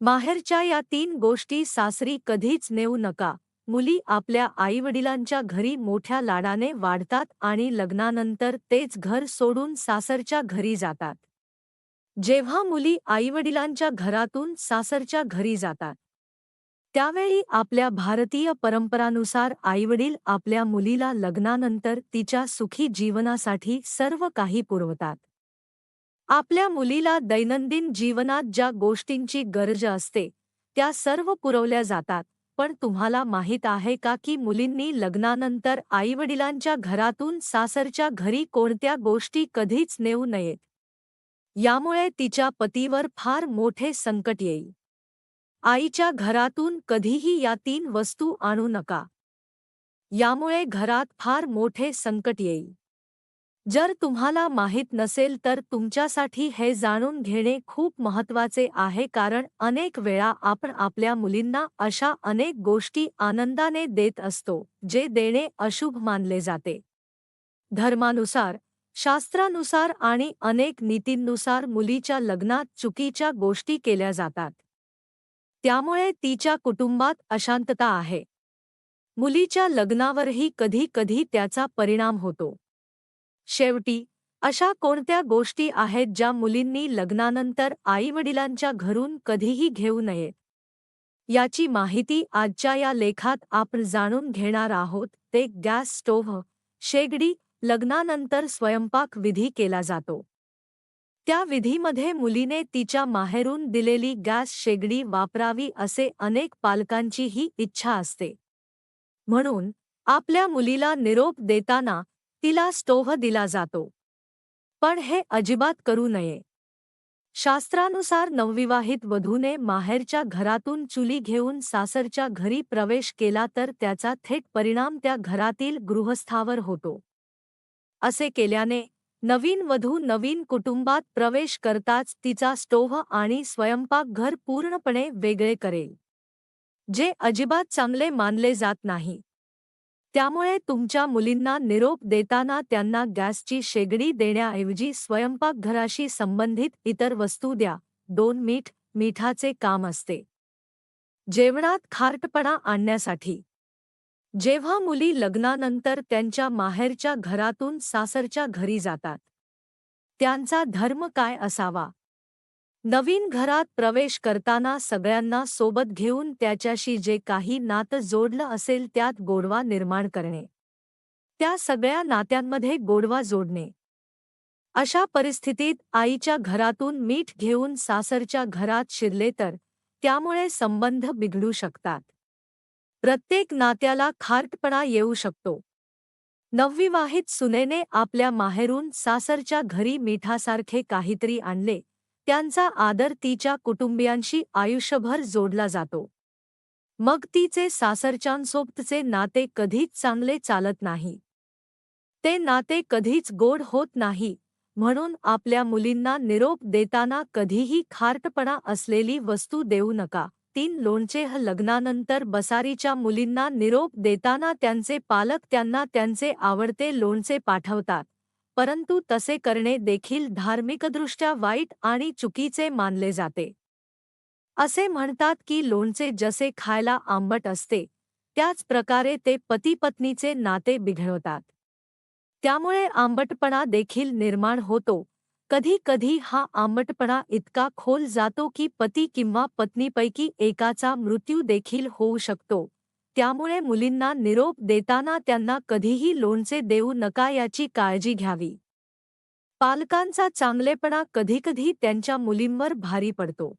माहेरच्या या तीन गोष्टी सासरी कधीच नेऊ नका. मुली आपल्या आईवडिलांच्या घरी मोठ्या लाडाने वाढतात आणि लग्नानंतर तेच घर सोडून सासरच्या घरी जातात. जेव्हा मुली आईवडिलांच्या घरातून सासरच्या घरी जातात. त्यावेळी आपल्या भारतीय परंपरानुसार आईवडील आपल्या मुलीला लग्नानंतर तिच्या सुखी जीवनासाठी सर्व काही पुरवतात. आपल्या मुलीला दैनंदिन जीवनात ज्या गोष्टींची गरज असते त्या सर्व पुरवल्या जातात. पण तुम्हाला माहीत आहे का की मुलींनी लग्नानंतर आईवडिलांच्या घरातून सासरच्या घरी कोणत्या गोष्टी कधीच नेऊ नयेत? यामुळे तिच्या पतीवर फार मोठे संकट येईल. आईच्या घरातून कधीही या तीन वस्तू आणू नका. यामुळे घरात फार मोठे संकट येईल. जर तुम्हाला माहीत नसेल तर तुमच्यासाठी हे जाणून घेणे खूप महत्त्वाचे आहे कारण अनेक वेळा आपण आपल्या मुलींना अशा अनेक गोष्टी आनंदाने देत असतो जे देणे अशुभ मानले जाते. धर्मानुसार शास्त्रानुसार आणि अनेक नीतींनुसार मुलीच्या लग्नात चुकीच्या गोष्टी केल्या जातात. त्यामुळे तिच्या कुटुंबात अशांतता आहे. मुलीच्या लग्नावरही कधी कधी त्याचा परिणाम होतो. शेवटी अशा कोणत्या गोष्टी आहेत ज्या मुलींनी लग्नानंतर आईवडिलांच्या घरून कधीही घेऊ नयेत याची माहिती आजच्या या लेखात आपण जाणून घेणार आहोत. ते गॅस स्टोव्ह शेगडी लग्नानंतर स्वयंपाक विधी केला जातो. त्या विधीमध्ये मुलीने तिच्या माहेरून दिलेली गॅस शेगडी वापरावी असे अनेक पालकांची ही इच्छा असते. म्हणून आपल्या मुलीला निरोप देताना तिला स्टोव्ह दिला जातो. पण हे अजिबात करू नये. शास्त्रानुसार नवविवाहित वधूने माहेरच्या घरातून चुली घेऊन सासरच्या घरी प्रवेश केला तर त्याचा थेट परिणाम त्या घरातील गृहस्थावर होतो. असे केल्याने नवीन वधू नवीन कुटुंबात प्रवेश करताच तिचा स्टोव्ह आणि स्वयंपाकघर पूर्णपणे वेगळे करेल. जे अजिबात चांगले मानले जात नाही. त्यामुळे तुमच्या मुलींना निरोप देताना त्यांना गॅसची शेगडी देण्याऐवजी स्वयंपाकघराशी संबंधित इतर वस्तू द्या. दोन मीठ मिठाचे काम असते. जेवणात खारटपणा आणण्यासाठी. जेव्हा मुली लग्नानंतर त्यांच्या माहेरच्या घरातून सासरच्या घरी जातात. त्यांचा धर्म काय असावा? नवीन घरात प्रवेश करताना सगळ्यांना सोबत घेऊन त्याच्याशी जे काही नातं जोडलं असेल त्यात गोडवा निर्माण करणे. त्या सगळ्या नात्यांमध्ये गोडवा जोडणे. अशा परिस्थितीत आईच्या घरातून मीठ घेऊन सासरच्या घरात शिरले तर त्यामुळे संबंध बिघडू शकतात. प्रत्येक नात्याला खारटपणा येऊ शकतो. नवविवाहित सुनेने आपल्या माहेरून सासरच्या घरी मिठासारखे काहीतरी आणले त्यांचा आदर तिच्या कुटुंबियांशी आयुष्यभर जोडला जातो. मग तिचे सासरच्यांसोबतचे नाते कधीच चांगले चालत नाही. ते नाते कधीच गोड होत नाही म्हणून आपल्या मुलींना निरोप देताना कधीही खारटपणा असलेली वस्तू देऊ नका. तीन लोणचे ह लग्नानंतर बसारीच्या मुलींना निरोप देताना त्यांचे पालक त्यांना त्यांचे आवडते लोणचे पाठवतात. परंतु तसे करणे देखील धार्मिकदृष्ट्या वाईट आणि चुकीचे मानले जाते. असे म्हणतात की लोणचे जसे खायला आंबट असते त्याच प्रकारे ते पतीपत्नीचे नाते बिघडवतात. त्यामुळे आंबटपणा देखील निर्माण होतो. कधी कधी हा आंबटपणा इतका खोल जातो की पती किंवा पत्नीपैकी एकाचा मृत्यू देखील होऊ शकतो. त्यामुळे मुलींना निरोप देताना त्यांना कधीही लोणचे देऊ नका याची काळजी घ्यावी. पालकांचा चांगलेपणा कधीकधी त्यांच्या मुलींवर भारी पडतो.